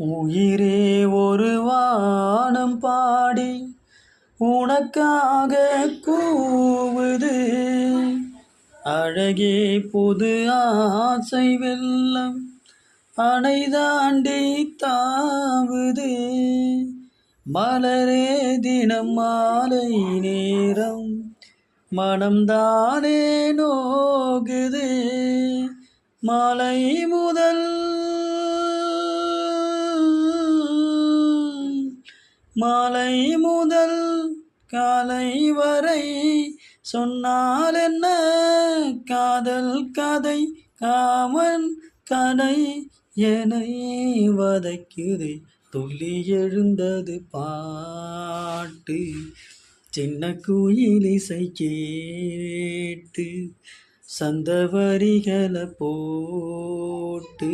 உயிரே ஒரு வானம் பாடி உனக்காக கூவுது. அழகே புது ஆசை வெள்ளம் அணை தாண்டி தாவுது. மலரே தினம் மாலை நேரம் மனம்தானே நோகுது. மாலை முதல் மாலை முதல் காலை வரை சொன்னால் என்ன? காதல் கதை காமன் கடை என்னை வதைக்குது. துள்ளி எழுந்தது பாட்டு சின்ன குயில் இசை கேட்டு சந்த வரிகளை போட்டு